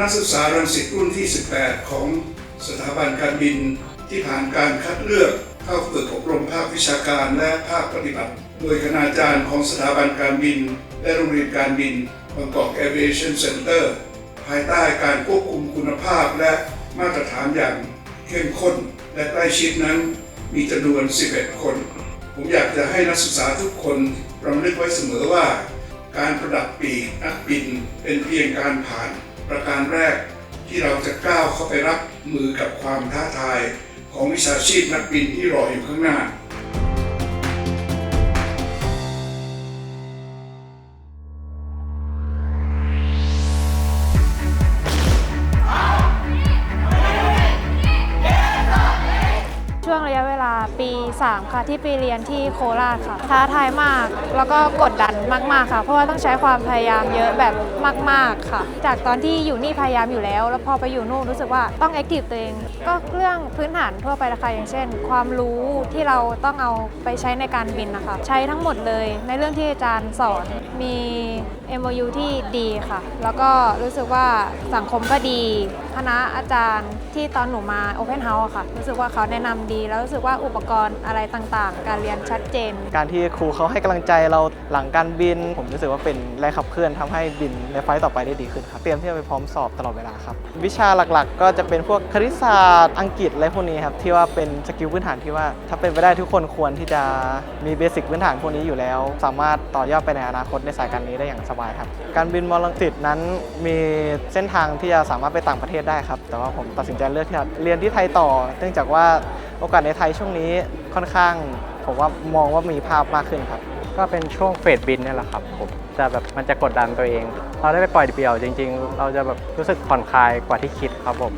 นักศึกษารังสิตรุ่นที่ 18 ของสถาบันการบินที่ผ่านการคัดเลือกเข้าฝึกอบรมภาควิชาการและภาคปฏิบัติ โดยคณาจารย์ของสถาบันการบิน และโรงเรียนการบินบางกอก Aviation Center ภายใต้การควบคุมคุณภาพและมาตรฐานอย่างเข้มข้นและใกล้ชิดนั้นมีจำนวน 11 คน ผมอยากจะให้นักศึกษาทุกคนรำลึกไว้เสมอว่า การประดับปีกนักบินเป็นเพียงการผ่าน ประการแรกที่เราจะก้าวเข้าไปรับมือกับความท้าทายของวิชาชีพนักบินที่รออยู่ข้างหน้า วงระยะเวลาปี 3 ค่ะ ที่ไปเรียนที่โคราชค่ะ ท้าทายมากแล้วก็กดดันมาก ๆ ค่ะ เพราะว่าต้องใช้ความพยายามเยอะแบบมาก ๆ ค่ะ จากตอนที่อยู่นี่พยายามอยู่แล้ว แล้วพอไปอยู่นู่นรู้สึกว่าต้องแอคทีฟตัวเอง ก็เรื่องพื้นฐานทั่วไปละค่ะอย่างเช่น ความรู้ที่เราต้องเอาไปใช้ในการบินนะคะ ใช้ทั้งหมดเลยในเรื่องที่อาจารย์สอนมี MOU ที่ดีค่ะ แล้วก็รู้สึกว่าสังคมก็ดี คณะอาจารย์ที่ตอนหนูมา Open House อะค่ะ รู้สึกว่าเขาแนะนำดี แล้วรู้สึกว่าอุปกรณ์อะไรต่างๆ การเรียนชัดเจน การที่ครูเขาให้กำลังใจเราหลังการบิน ผมรู้สึกว่าเป็นแรงขับเคลื่อนทำให้บินในไฟล์ต่อไปได้ดีขึ้นครับเตรียมที่จะไปพร้อมสอบตลอดเวลาครับ วิชาหลักๆ ก็จะเป็นพวกคณิตศาสตร์อังกฤษอะไรพวกนี้ครับที่ว่าเป็นสกิลพื้นฐานที่ว่า ถ้าเป็นไปได้ทุกคนควรที่จะมีเบสิกพื้นฐานพวกนี้อยู่แล้ว สามารถต่อยอดไปในอนาคตในสายการนี้ได้อย่างสบายครับ การบินมอลังสิตนั้นมีเส้นทางที่จะสามารถไปต่างประเทศได้ครับ แต่ว่าผมตัดสินใจเลือกที่จะเรียนที่ไทยต่อ เนื่องจากว่าโอกาสในไทยช่วงนี้ค่อนข้าง ผมว่ามองว่ามีภาพมากขึ้นครับ ก็เป็นช่วงเฟสบินนี่แหละครับผมจะแบบมันจะกดดันตัวเอง เราได้ไปปล่อยเดี่ยวจริง ๆ เราจะแบบรู้สึกผ่อนคลายกว่าที่คิดครับผม